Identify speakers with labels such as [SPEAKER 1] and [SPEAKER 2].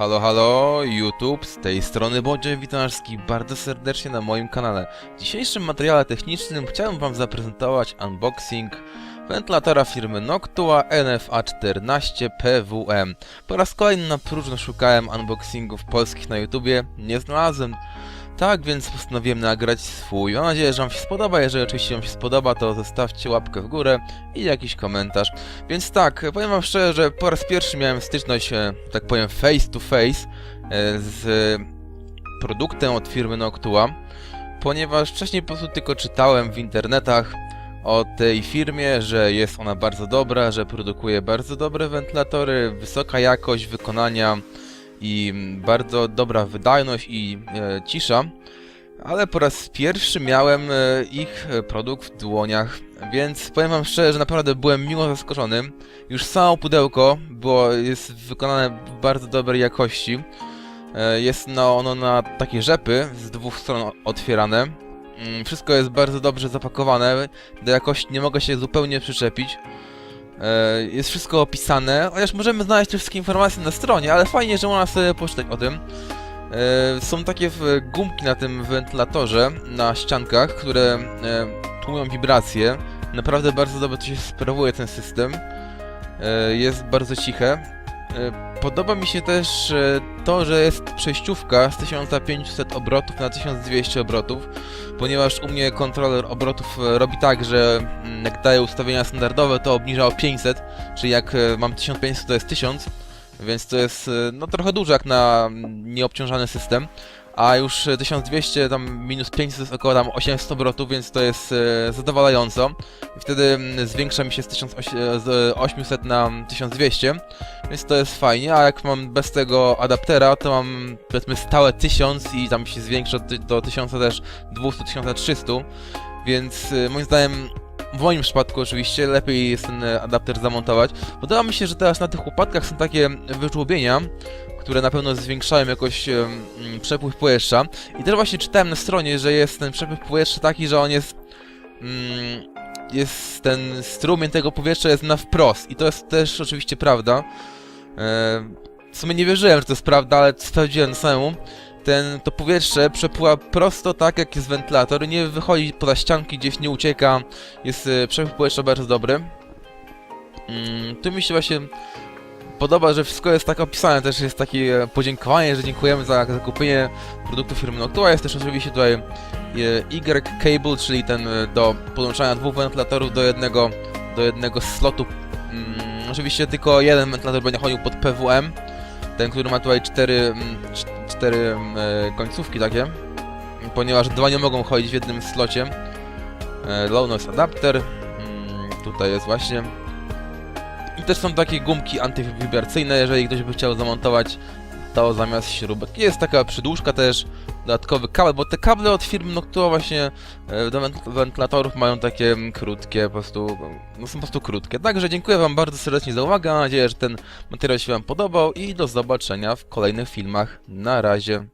[SPEAKER 1] Halo, halo, YouTube, z tej strony Bodzie, wszystkich bardzo serdecznie na moim kanale. W dzisiejszym materiale technicznym chciałem Wam zaprezentować unboxing wentylatora firmy Noctua NFA14 PWM. Po raz kolejny na próżno szukałem unboxingów polskich na YouTubie, nie znalazłem. Tak więc postanowiłem nagrać swój. Mam nadzieję, że Wam się spodoba. Jeżeli oczywiście Wam się spodoba, to zostawcie łapkę w górę i jakiś komentarz. Więc tak, powiem Wam szczerze, że po raz pierwszy miałem styczność, e, tak powiem, face to face e, z produktem od firmy Noctua, ponieważ wcześniej po prostu tylko czytałem w internetach o tej firmie, że jest ona bardzo dobra, że produkuje bardzo dobre wentylatory, wysoka jakość wykonania i bardzo dobra wydajność i e, cisza. Ale po raz pierwszy miałem e, ich produkt w dłoniach, więc powiem wam szczerze, że naprawdę byłem miło zaskoczony. Już samo pudełko było, jest wykonane w bardzo dobrej jakości. E, Jest no, ono na takie rzepy z dwóch stron otwierane. Mm, Wszystko jest bardzo dobrze zapakowane, do jakości nie mogę się zupełnie przyczepić. E, Jest wszystko opisane, chociaż możemy znaleźć te wszystkie informacje na stronie, ale fajnie, że można sobie poczytać o tym. E, Są takie gumki na tym wentylatorze, na ściankach, które e, tłumią wibracje. Naprawdę bardzo dobrze to się sprawuje ten system. Jest bardzo ciche. E, Podoba mi się też e, to, że jest przejściówka z 1500 obrotów na 1200 obrotów, ponieważ u mnie kontroler obrotów e, robi tak, że mm, jak daję ustawienia standardowe, to obniża o 500, czyli jak mam 1500 to jest 1000, więc to jest no trochę dużo jak na mm, nieobciążany system. A już e, 1200, tam minus 500 to jest około tam 800 obrotów, więc to jest e, zadowalająco. I wtedy mm, zwiększa mi się z 1800 na 1200, więc to jest fajnie. A jak mam bez tego adaptera, to mam powiedzmy stałe 1000 i tam się zwiększa do- do 1000 też 200, 1300, więc e, moim zdaniem w moim przypadku oczywiście lepiej jest ten e, adapter zamontować. Podoba mi się, że teraz na tych łopatkach są takie wyżłobienia, które na pewno zwiększają jakoś mm, przepływ powietrza. I też właśnie czytałem na stronie, że jest ten przepływ powietrza taki, że on jest. Mm, jest ten strumień tego powietrza jest na wprost. I to jest też oczywiście prawda. E, w sumie nie wierzyłem, że to jest prawda, ale sprawdziłem samemu. Ten, to powietrze przepływa prosto tak, jak jest wentylator. Nie wychodzi poza ścianki, gdzieś nie ucieka. Jest e, przepływ powietrza bardzo dobry. Mm, tu mi się właśnie podoba, że wszystko jest tak opisane, też jest takie podziękowanie, że dziękujemy za zakupienie produktu firmy Noctua. Jest też oczywiście tutaj e, Y cable, czyli ten e, do podłączania dwóch wentylatorów do jednego, do jednego slotu. Mm, oczywiście tylko jeden wentylator będzie chodził pod PWM, ten, który ma tutaj cztery, mm, cztery e, końcówki takie, ponieważ dwa nie mogą chodzić w jednym slocie. E, Low noise adapter, mm, tutaj jest właśnie i też są takie gumki antywibracyjne, jeżeli ktoś by chciał zamontować to zamiast śrubek. Jest taka przydłużka też, dodatkowy kabel, bo te kable od firmy Noctua właśnie e, do wenty- wentylatorów mają takie mm, krótkie, po prostu, no są po prostu krótkie. Także dziękuję wam bardzo serdecznie za uwagę, mam nadzieję, że ten materiał się wam podobał i do zobaczenia w kolejnych filmach. Na razie.